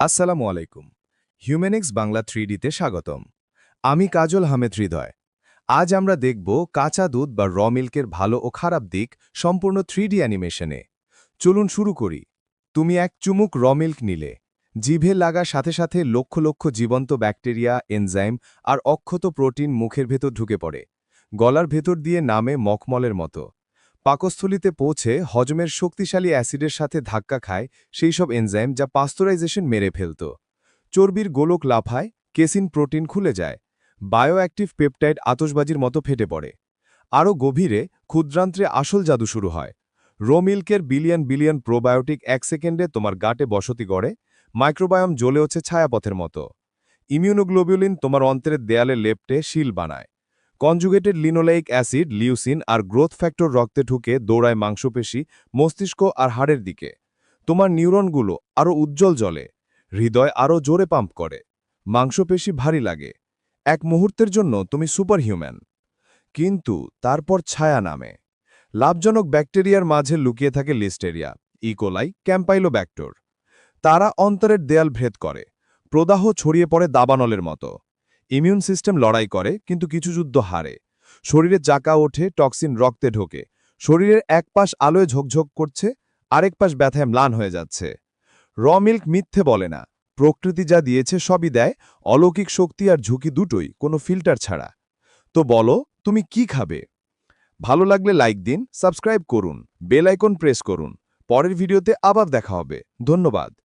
আসসালামু আলাইকুম। হিউম্যানিক্স বাংলা থ্রিডিতে স্বাগতম। আমি কাজল হামেদ হৃদয়। আজ আমরা দেখব কাঁচা দুধ বা র মিল্কের ভালো ও খারাপ দিক সম্পূর্ণ থ্রিডি অ্যানিমেশনে। চলুন শুরু করি। তুমি এক চুমুক র মিল্ক নিলে। জিভে লাগার সাথে সাথে লক্ষ লক্ষ জীবন্ত ব্যাকটেরিয়া, এনজাইম আর অক্ষত প্রোটিন মুখের ভেতর ঢুকে পড়ে। গলার ভেতর দিয়ে নামে মখমলের মতো। পাকস্থলিতে পৌঁছে হজমের শক্তিশালী অ্যাসিডের সাথে ধাক্কা খায় সেই সব এনজাইম যা পাস্তরাইজেশন মেরে ফেলত। চর্বির গোলক লাফায়, কেসিন প্রোটিন খুলে যায়, বায়োঅ্যাক্টিভ পেপটাইড আতসবাজির মতো ফেটে পড়ে। আরও গভীরে, ক্ষুদ্রান্ত্রে আসল জাদু শুরু হয়। রোমিল্কের বিলিয়ন বিলিয়ন প্রোবায়োটিক এক সেকেন্ডে তোমার গাটে বসতি গড়ে, মাইক্রোবায়োম জ্বলে হচ্ছে ছায়াপথের মতো। ইমিউনোগ্লোবিউলিন তোমার অন্তরের দেয়ালে লেপটে শিল বানায়। কনজুগেটেড লিনোলাইক অ্যাসিড, লিউসিন আর গ্রোথ ফ্যাক্টর রক্তে ঢুকে দৌড়ায় মাংসপেশি, মস্তিষ্ক আর হাড়ের দিকে। তোমার নিউরনগুলো আরও উজ্জ্বল জলে হৃদয় আরও জোরে পাম্প করে, মাংসপেশি ভারী লাগে। এক মুহূর্তের জন্য তুমি সুপারহিউম্যান। কিন্তু তারপর ছায়া নামে। লাভজনক ব্যাকটেরিয়ার মাঝে লুকিয়ে থাকে লিস্টেরিয়া ইকোলাই ক্যাম্পাইলোব্যাক্টর তারা অন্তরের দেয়াল ভেদ করে, প্রদাহ ছড়িয়ে পড়ে দাবানলের মতো। ইমিউন সিস্টেম লড়াই করে, কিন্তু কিছু যুদ্ধ হারে। শরীরে চাকা ওঠে, টক্সিন রক্তে ঢোকে। শরীরের এক পাশ আলোয় ঝকঝক করছে, আরেক পাশ ব্যথায় ম্লান হয়ে যাচ্ছে। র মিল্ক মিথ্যে বলে না। প্রকৃতি যা দিয়েছে সবই দেয়, অলৌকিক শক্তি আর ঝুঁকি দুটোই, কোনো ফিল্টার ছাড়া। তো বলো, তুমি কি খাবে? ভালো লাগলে লাইক দিন, সাবস্ক্রাইব করুন, বেল আইকন প্রেস করুন। পরের ভিডিওতে আবার দেখা হবে। ধন্যবাদ।